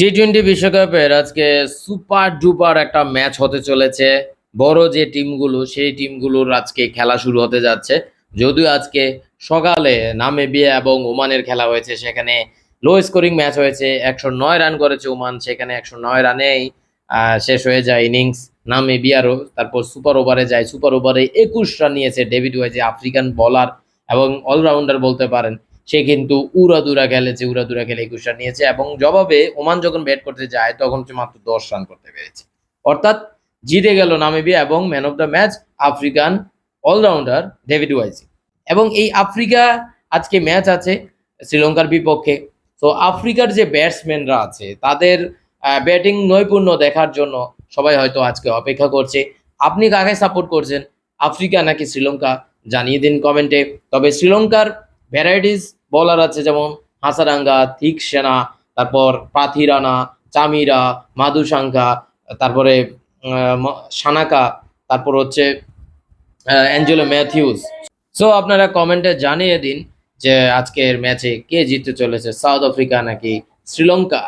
T twenty বিশ্বকাপের আজকে super duper একটা ম্যাচ হতে চলেছে। বড় যে টিমগুলো সেই টিমগুলোর আজকে খেলা শুরু হতে যাচ্ছে। যদিও আজকে সকালে নামিবিয়া এবং ওমানের খেলা হয়েছে, সেখানে লো স্কোরিং ম্যাচ হয়েছে। একশো নয় রান করেছে ওমান, সেখানে একশো নয় রানেই শেষ হয়ে যায় ইনিংস নামিবিয়ারও। তারপর সুপার ওভারে যায় সুপার ওভারে একুশ রান নিয়েছে ডেভিড ওয়াইজে আফ্রিকান বলার এবং অলরাউন্ডার বলতে পারেন। সে কিন্তু উড়াদুরা খেলেছে উড়াদুরা খেলে একুশ রান নিয়েছে এবং জবাবে ওমান যখন ব্যাট করতে যায়, তখন সে মাত্র দশ রান করতে পেরেছে। অর্থাৎ জিতে গেল নামিবিয়া এবং man of the match African allrounder David Wiese. এবং এই আফ্রিকা আজকে ম্যাচ আছে শ্রীলঙ্কার বিপক্ষে। তো আফ্রিকার যে ব্যাটসম্যানরা আছে, তাদের ব্যাটিং নৈপুণ্য দেখার জন্য সবাই হয়তো আজকে অপেক্ষা করছে। আপনি কাকে সাপোর্ট করছেন? আফ্রিকা নাকি শ্রীলঙ্কা? জানিয়ে দিন কমেন্টে তবে শ্রীলঙ্কার ভ্যারাইটিস বলার আছে যেমন হাসারাঙ্গা থিক সেনা তারপর পাথিরানা রানা, চামিরা মাধুসাঙ্কা তারপরে সানাকা, তারপর হচ্ছে অ্যাঞ্জেলো ম্যাথিউস। সো আপনারা কমেন্টে জানিয়ে দিন যে আজকের ম্যাচে কে জিততে চলেছে, সাউথ আফ্রিকা নাকি শ্রীলঙ্কা?